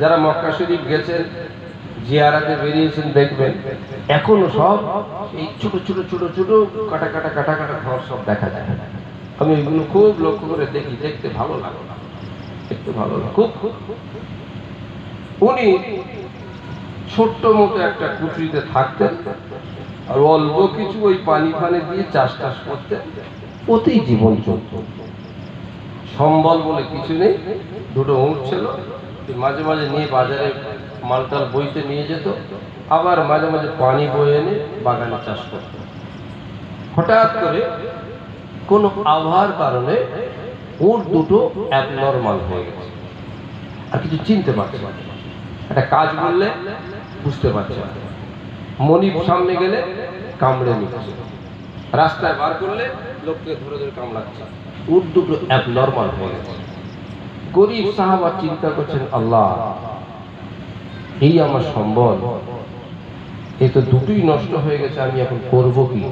যারা মক্কা শরীফ গেছেন, জিয়ারাতে বেরিয়েছেন, দেখবেন এখনও সব এই ছোট ছোট ছোট ছোট, কাটা কাটা কাটা কাটা ঘর সব দেখা যায়। আমি এগুলো খুব লক্ষ্য করে দেখি, দেখতে ভালো লাগে। দেখতে ভালো লাগে। খুব খুব। উনি ছোট্ট মতো একটা কুঠরিতে থাকতেন। আর অল্প কিছু ওই পানি ফানে দিয়ে চাষ টাস করতে ওতেই জীবন চলত সম্বল বলে কিছু নেই, দুটো উঁট ছিল মাঝে মাঝে নিয়ে বাজারে মালটাল বইতে নিয়ে যেত, আবার মাঝে মাঝে পানি বয়ে এনে বাগানে চাষ করত। হঠাৎ করে কোনো আবহাওয়ার কারণে ওর দুটো অ্যাবনর্মাল হয়ে গেছে। আর কিছু চিনতে পারছে একটা কাজ বললে বুঝতে পারছে না। মনিব সামনে গেলে কামড়ে নিচ্ছে। রাস্তায় বার করলে লোককে ধরে ধরে কামড়াচ্ছে। উট দুটো অ্যাবনর্মাল হয়ে গেছে। গরিব সাহাবা চিন্তা করছেন, আল্লাহ, এই আমার সম্বল এই তো দুটোই নষ্ট হয়ে গেছে, আমি এখন করব কি?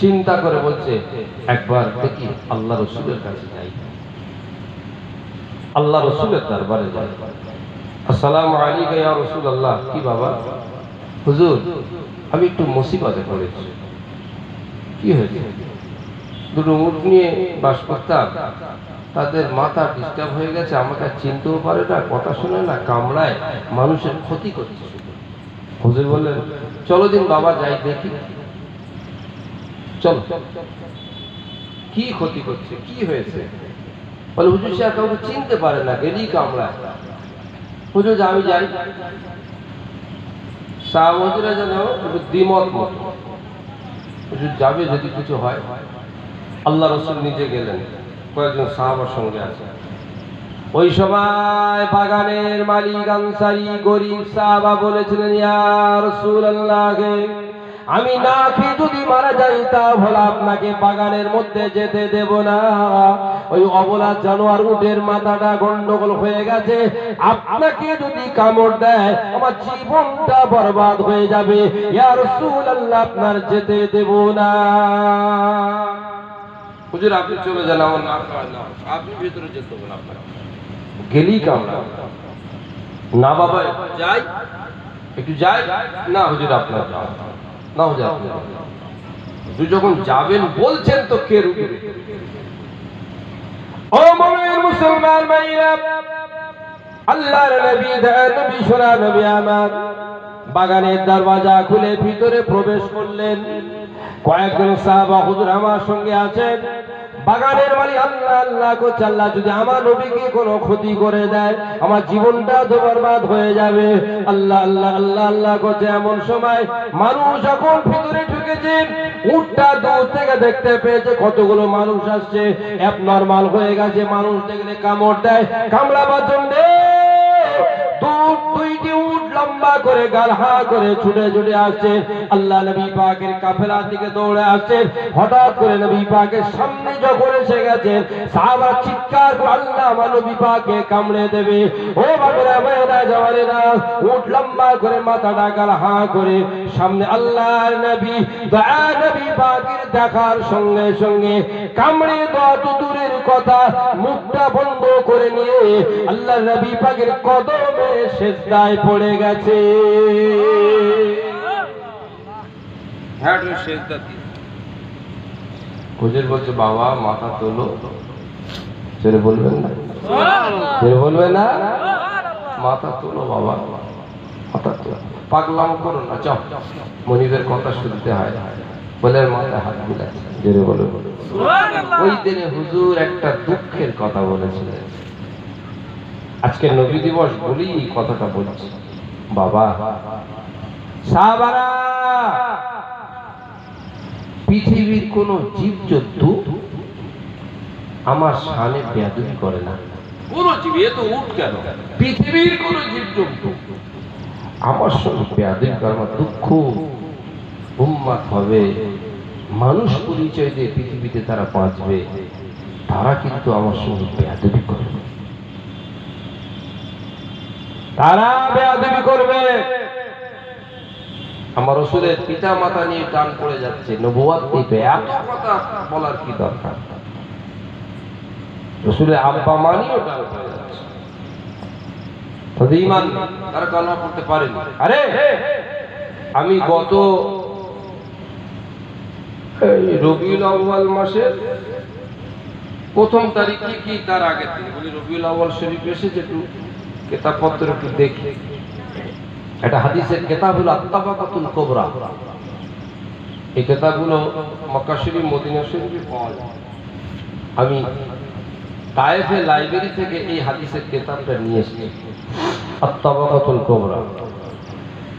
চিন্তা করে বলছে, একবার দেখি, আল্লাহ রসুলের কাছে যাই। আল্লাহ রসুলের দরবারে যাই আসসালামু আলাইকুম ইয়া রসুল আল্লাহ কি বাবা? হুজুর, আমি একটু মুসিবতে পড়েছি। কি হয়েছে? দুটো উঠ নিয়ে বাস করতাম তাদের মাথা ডিস্টার্ব হয়ে গেছে, আমাকে চিনতেও পারে না, কথা শোনে না, কামড়ায়, মানুষের ক্ষতি করছে। হুজুর বললেন, চলো দিন বাবা যাই, দেখি। চলো। কি ক্ষতি করছে? কি হয়েছে? বলে, হুজুর সাহেব কাউকে চিনতে পারে না গেলেই কামড়ায়। হুজুর আমি যাই। সাহাবজরা যেন একটু দ্বিমত মত যাবে যদি কিছু হয়। আল্লাহ রসুল নিজে গেলেন। কয়েকজন সাহাবার সঙ্গে আছে। ওই সময় বাগানের মালিক আনসারি গরিব সাহাবা বলেছিলেন ইয়ার ইয়া রাসূলুল্লাহকে আমি না খেয়ে যদি মারা যাই তা হলে আপনাকে বাগানের মধ্যে যেতে দেব না। ওই অবলা জানোয়ার উটের মাথাটা গন্ডগোল হয়ে গেছে। আপনাকে যদি কামড় দেয় আমার জীবনটা বরবাদ হয়ে যাবে। ইয়া রাসূলুল্লাহ আপনার যেতে দেব না। হুজুর আপনি চলে যান আমার না আপনি ভেতরে যেতে হবে না আপনার। গেলি কামড়া। না বাবা যাই। একটু যাই। না হুজুর আপনার যাও না হুজুর আপনি যান। হুজুর যখন যাবেন, বলছেন তো কে ও মুমিন মুসলমান আল্লাহর নবী নবী নবী আমার। বাগানের দরওয়াজা খুলে ভিতরে প্রবেশ করলেন। কয়েকজন সাহাবা হুজুর আমার সঙ্গে আছেন। বাগানের মালিক, আল্লাহ আল্লাহ করছে, আল্লাহ যদি আমার নবীকে কোনো ক্ষতি করে দেয়, আমার জীবনটা তো বরবাদ হয়ে যাবে। আল্লাহ আল্লাহ আল্লাহ আল্লাহ করছে এমন সময় মানুষ যখন ভিতরে ঢুকেছেন উটটা দূর থেকে দেখতে পেয়েছে, কতগুলো মানুষ আসছে অ্যাপ নর্মাল হয়ে গেছে, মানুষ দেখলে কামড় দেয়, কামড়াবার জন্য দু- দুইটি উট লম্বা করে গালহা করে ছুটে ছুটে আসছে। আল্লাহ নবী পাকের কাফেলা দিকে দৌড়ে আসছেন হঠাৎ করে নবী পাকের সামনে যখন এসে গেছেন সাহাবা চিৎকার করে আল্লাহ আমার নবী পাকে কামড়ে দেবে। ও বাবেরা মেয়েরা জওয়ানেরা উট লম্বা করে মাথাটা গালহা করে সামনে আল্লাহর নবী, দয়া নবী পাকের দেখার সঙ্গে সঙ্গে কামড়ে দেওয়া তো দূরের কথা, মুখটা বন্ধ করে নিয়ে আল্লাহ নবী পাকের কদমে সেজদায় পড়ে গেছে। হ্যাঁ হুজুর বলছে বাবা মাথা তোলো। ছেড়ে বলবেন না? ছেড়ে বলবে না? মাথা তোলো বাবা। মাথা তোলো। পাগলাম করো না চপ মনিবের কথা শুনতে হয়। বলে মাথায় হাত মিলাচ্ছে জেরে বলে ওই দিনে হুজুর একটা দুঃখের কথা বলেছিলেন। আজকে নবী দিবস বলি এই কথাটা বলছি। বাবা। সাহাবারা পৃথিবীর কোন জীবজন্তু আমার সামনে বেয়াদবি করে না। কোন জীব এ তো উঠ কেন? পৃথিবীর কোন জীবজন্তু আমার সঙ্গে বেয়াদবি করে আমার দুঃখ উন্মাদ হবে। মানুষ পরিচয় দিয়ে পৃথিবীতে তারা বাঁচবে তারা কিন্তু আমার সঙ্গে বেয়াদবি করবে। তারা বেয়াদবি করবে। আমার রসুলের পিতা মাতা নিয়ে টান পড়ে যাচ্ছে নবুয়াত দ্বীপে এত কথা বলার কি দরকার? রসুলের আব্বা মা নিয়েও টান পড়ে যাচ্ছে। তাদের ইমান তারা পারেনি। আরে, আমি গত রবিউল আউ্বাল মাসের প্রথম তারিখে কি তার আগে থেকে? বলি রবিউল আউ্বাল শরীফ এসেছে একটু। কেতাবপত্র একটু দেখি একটা হাদিসের কেতাব হলো আত্মাবাকাতুল কোবরা। এই কেতাবগুলো মক্কা শরীফ, মদিনা শরীফে পাওয়া যায়। আমি তায়েফে লাইব্রেরি থেকে এই হাদিসের কেতাবটা নিয়ে এসেছি। আত্মাবাকাতুল কোবরা।